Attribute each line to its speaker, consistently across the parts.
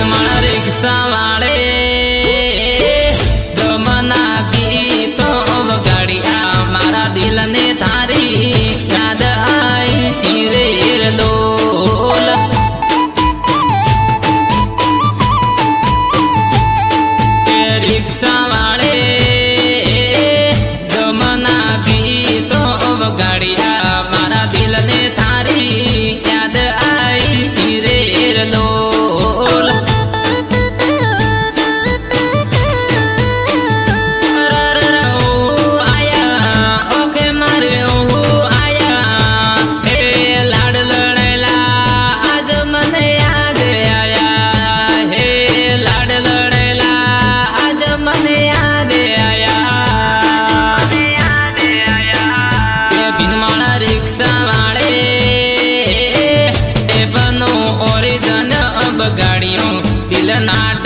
Speaker 1: મારા રિક્ષા વાળે bailar nada.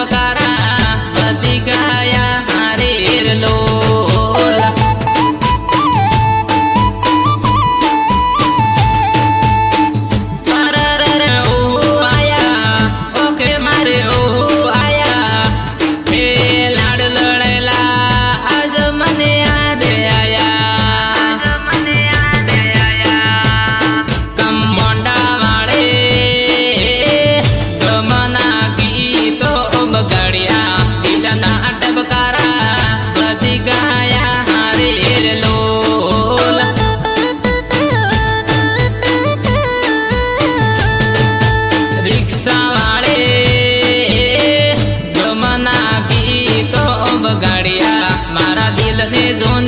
Speaker 1: provocar Hollandaise